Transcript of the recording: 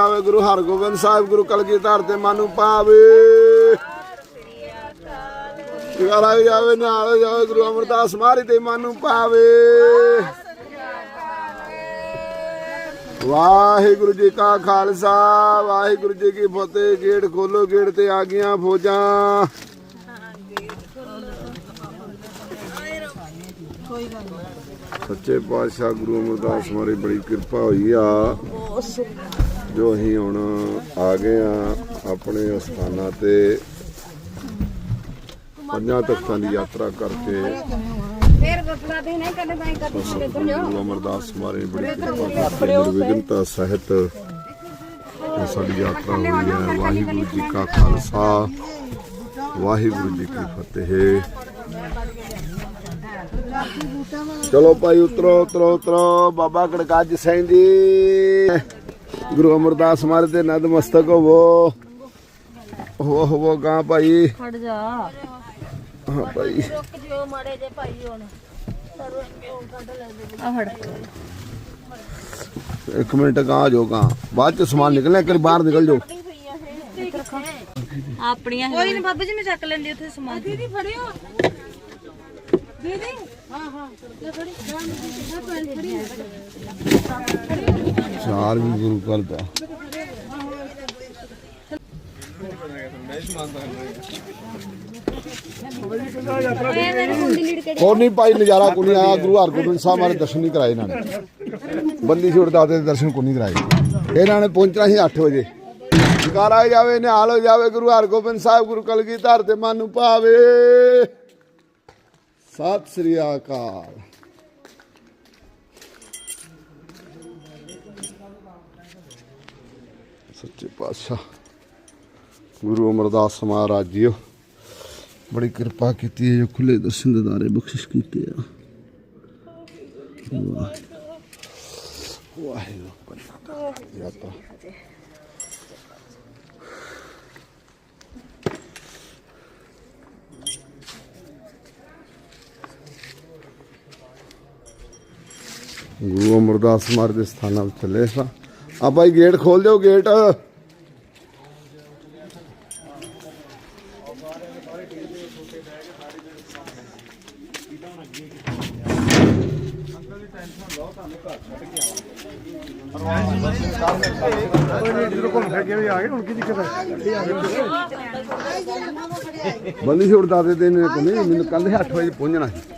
ਆਵੇ ਗੁਰੂ ਹਰਗੋਬਿੰਦ ਸਾਹਿਬ, ਗੁਰੂ ਕਲਗੀਧਰ ਤੇ ਮਨ ਨੂੰ ਪਾਵੇ ਜਗਾਰਾ ਜਾਵੇ ਨਾਲ ਜਾਵੇ, ਗੁਰੂ ਅਮਰਦਾਸ ਮਾਰੀ ਤੇ ਮਨ ਨੂੰ ਪਾਵੇ ਵਾਹਿਗੁਰੂ ਜੀ ਕਾ ਖਾਲਸਾ, ਵਾਹਿਗੁਰੂ ਜੀ ਕੀ ਫਤਿਹ। ਗੇਟ ਖੋਲੋ, ਗੇਟ ਤੇ ਆ ਗਈਆਂ ਫੌਜਾਂ। ਸੱਚੇ ਪਾਤਸ਼ਾਹ ਗੁਰੂ ਅਮਰਦਾਸ ਮਾਰੀ, ਬੜੀ ਕਿਰਪਾ ਹੋਈ ਆ। ਜੋ ਅਸੀਂ ਹੁਣ ਆ ਗਏ ਆ ਆਪਣੇ ਸਥਾਨਾਂ ਤੇ ਪੰਜਾਂ ਤਖਤਾਂ ਦੀ ਯਾਤਰਾ ਕਰਕੇ। ਫੇਰ ਗਫਲਾ ਦੇ ਨਹੀਂ ਕਰਨੇ ਤਾਂ ਕਰ ਸਤਿਗੁਰੂ ਗੁਰੂ ਅਮਰਦਾਸ ਮਾਰੇ ਬੜੀ ਕਿਰਪਾ ਕੀਤੀ ਨਿਰਵਿਘਨਤਾ ਸਹਿਤ ਸਾਡੀ ਯਾਤਰਾ ਹੋਈ ਹੈ। ਵਾਹਿਗੁਰੂ ਜੀ ਕਾ ਖਾਲਸਾ ਵਾਹਿਗੁਰੂ ਜੀ ਕੀ ਫਤਿਹ। ਚਲੋ ਭਾਈ ਉਤਰੋ ਉਤਰੋ ਉਤਰੋ ਬਾਬਾ ਕੜਕਾਜ ਸਿੰਘ ਜੀ। ਗੁਰੂ ਅਮਰਦਾਸ ਮਾਰੇ ਤੇ ਨਤਮਸਤਕ ਹੋਵੋ। ਹੋ ਹੋਵੋ ਗਾਂ ਭਾਈ। ਖੜ ਜਾ। ਹਾਂ ਭਾਈ। ਰੁਕ ਜਿਓ ਮਾੜੇ ਜੇ ਭਾਈ ਹੁਣ। ਆ ਫੜ। ਇੱਕ ਮਿੰਟ ਗਾਂ ਜੋ ਗਾਂ। ਬਾਅਦ ਚ ਸਮਾਨ ਨਿਕਲਣਾ ਇੱਕ ਬਾਹਰ ਨਿਕਲ ਜਾਓ। ਆਪਣੀਆਂ ਕੋਈ ਨਹੀਂ ਬਾਬਾ ਜੀ ਮੈਂ ਚੱਕ ਲੈਂਦੀ ਉੱਥੇ ਸਮਾਨ। ਦੀਦੀ ਫੜਿਓ। ਦੀਦੀ। ਹਾਂ ਹਾਂ। ਲੈ ਫੜੀ। ਚਾਰ ਵੀ ਗੁਰੂ ਘਰ ਦਾ। ਕੋਈ ਨਹੀਂ ਨਜ਼ਾਰਾ ਕੋਈ ਆਇਆ। ਗੁਰੂ ਹਰਗੋਬਿੰਦ ਸਾਹਿਬ ਮਾਰੇ ਦਰਸ਼ਨ ਨਹੀਂ ਕਰਾਏ ਇਹਨਾਂ ਨੇ। ਬੰਦੀ ਛੋੜ ਦਾਤੇ ਦੇ ਦਰਸ਼ਨ ਕੋਈ ਕਰਾਏ। ਇਹਨਾਂ ਨੇ ਪਹੁੰਚਣਾ ਸੀ 8 ਵਜੇ। ਜਕਾਰਾ ਜਾਵੇ, ਨਿਹਾਲ ਹੋ ਜਾਵੇ, ਗੁਰੂ ਹਰਗੋਬਿੰਦ ਸਾਹਿਬ, ਗੁਰੂ ਕਲਗੀਧਰ ਤੇ ਮਨ ਨੂੰ ਪਾਵੇ ਸਤਿ ਸ੍ਰੀ ਅਕਾਲ। ਸੱਚੇ ਪਾਤਸ਼ਾਹ, ਗੁਰੂ ਅਮਰਦਾਸ ਮਹਾਰਾਜ ਜੀਓ, ਬੜੀ ਕਿਰਪਾ ਕੀਤੀ ਹੈ ਜੋ ਖੁੱਲੇ ਦਰਸ਼ਨ ਦਿਦਾਰੇ ਬਖਸ਼ਿਸ਼ ਕੀਤੇ ਆ। ਵਾਹ। ਵਾਹਿਗੁਰੂ ਪਰਮਾਤਮਾ ਯਾਤਾ ਗੁਰੂ ਅਮਰਦਾਸ ਮਾਰ ਦੇ ਸਥਾਨਾਂ ਵਿੱਚ ਚੱਲੇ ਸਾਂ। ਆ ਭਾਈ ਗੇਟ ਖੋਲ ਦਿਓ, ਗੇਟ। ਬੰਦੀ ਛੋੜ ਦਾਦੇ ਦੇ ਨੇ ਮੈਨੂੰ ਕਹਿੰਦੇ 8 ਵਜੇ ਪਹੁੰਚਣਾ ਸੀ।